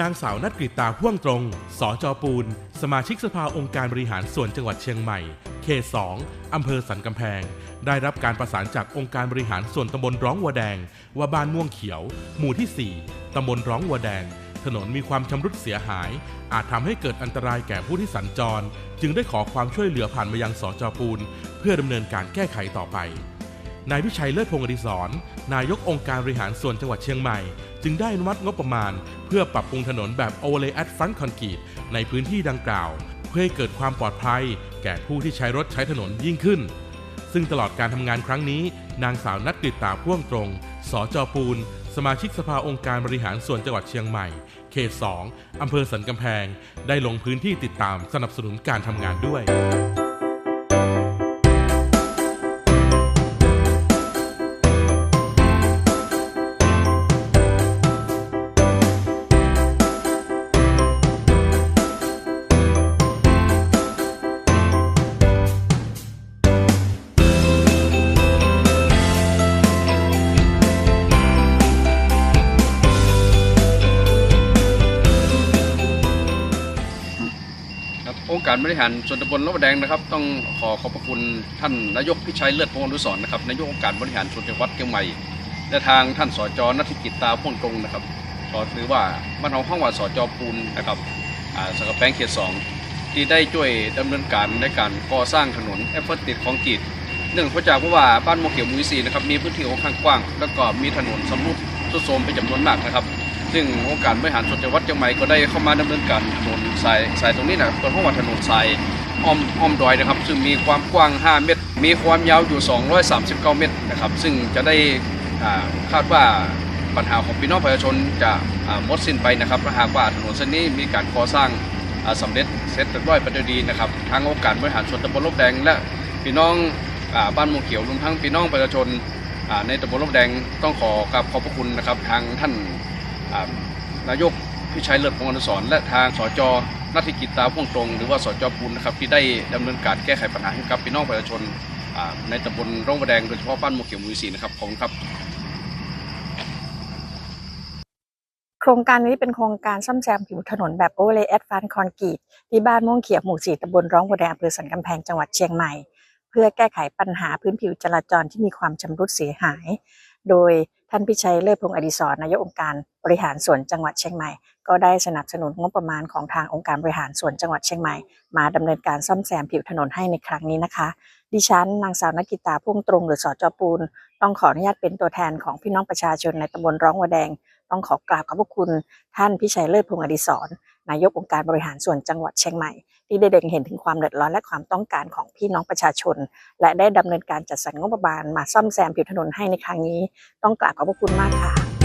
นางสาวนัดกริตาพ่วงตรง สจปูน สมาชิกสภาองค์การบริหารส่วนจังหวัดเชียงใหม่ เขต2อำเภอสันกำแพง ได้รับการประสานจากองค์การบริหารส่วนตำบลร้องวัวแดง ว่าบ้านม่วงเขียว หมู่ที่ 4ตำบลร้องวัวแดง ถนนมีความชำรุดเสียหาย อาจทำให้เกิดอันตรายแก่ผู้ที่สัญจร จึงได้ขอความช่วยเหลือผ่านมายังสจปูน เพื่อดำเนินการแก้ไขต่อไป นายพิชัยเลิศพงศ์อดิศรนายกองค์การบริหารส่วนจังหวัดเชียงใหม่ จึงได้อนุมัติงบประมาณ เพื่อปรับปรุงถนนแบบ overlay asphalt concrete ในพื้นที่ดังกล่าว เพื่อให้เกิดความปลอดภัย แก่ผู้ที่ใช้รถใช้ถนนยิ่งขึ้น ซึ่งตลอดการทำงานครั้งนี้ นางสาวนัดกฤตตาพ่วงตรง สจปูน สมาชิกสภาองค์การบริหารส่วนจังหวัดเชียงใหม่ เขต 2อำเภอสันกำแพง ได้ลงพื้นที่ติดตามสนับสนุนการทำงานด้วย องค์การบริหารส่วนตำบลละวแดงนะครับ ต้องขอขอบพระคุณท่านนายกพิชัยเลิศพงศ์อนุสรนะครับนายกองค์การบริหารส่วนจังหวัดเชียงใหม่ และทางท่านสจนัฐกิจตาพ่วงตรงนะครับขอถือว่าบ้านของห้องว่าสจปูนนะครับอ่าสกแปงเขตสองที่ได้ช่วยดำเนินการในการก่อสร้างถนนแอฟเฟอร์ติดของกีดเนื่องจากเพราะว่าบ้านโมเขียวหมูสีนะครับมีพื้นที่ค่อนข้างกว้าง แล้วก็มีถนนสำรุดทรุดโทรมเป็นจำนวนมากนะครับ ซึ่งองค์การบริหารส่วนจังหวัดเชียงใหม่ก็ได้เข้ามาดำเนินการถนนสายสายตรงนี้นะครับเป็นห้องว่าถนนสายอ้อมอ้อมดอยนะครับ ซึ่งมีความกว้าง 5 เมตร มีความยาวอยู่ 239 เมตรนะครับ ซึ่งจะได้าคาดว่าปัญหาของพี่น้องประชาชนจะหมดสิ้นไปนะครับหากว่าถนนเส้นนี้มีการก่อสร้างาสำเร็จเสร็จเรียบร้อยไปด้วยดีนะครับทางองค์การบริหารส่วนตำบลลบแดง และพี่น้องอบ้านหมูเขียวรวมทั้งพี่น้องประชาชนในตำบลลบแดงต้องขอกราบขอบพระคุณนะครับ ทางท่าน นายกพิชัยเลิศพงศ์อนุสรและทางสจนัฐกิจตาพ่วงตรง หรือว่าสจปูนนะครับที่ได้ดำเนินการแก้ไขปัญหาให้กับพี่น้องประชาชนในตำบลร่องประแดงโดยเฉพาะบ้านหมูเขียวหมูสีนะครับขอบคุณครับ โครงการนี้เป็นโครงการซ่อมแซมผิวถนนแบบโอเวอร์เลย์แอดฟานคอนกรีตที่บ้านม่วงเขียวหมู่สี่ตำบลร้องบัวแดงอำเภอสันกำแพงจังหวัดเชียงใหม่ เพื่อแก้ไขปัญหาพื้นผิวจราจรที่มีความชำรุดเสียหาย โดยท่านพิชัยเลิศพงศ์อดิศรนายกองค์การบริหารส่วนจังหวัดเชียงใหม่ ก็ได้สนับสนุนงบประมาณของทางองค์การบริหารส่วนจังหวัดเชียงใหม่ มาดำเนินการซ่อมแซมผิวถนนให้ในครั้งนี้นะคะ ดิฉันนางสาวนกิตาพุ่งตรงหรือสอจปูน ต้องขออนุญาตเป็นตัวแทนของพี่น้องประชาชนในตำบลร้องวัวแดง ต้องขอกราบขอบพระคุณ ท่านพิชัยเลิศพงศ์อดิศร นายกองค์การบริหารส่วนจังหวัดเชียงใหม่ ที่ได้เด็งเห็นถึงความเดือดร้อนและความต้องการของพี่น้องประชาชน และได้ดำเนินการจัดสรรงบประมาณมาซ่อมแซมผิวถนนให้ในครั้งนี้ ต้องกราบขอบพระคุณมากค่ะ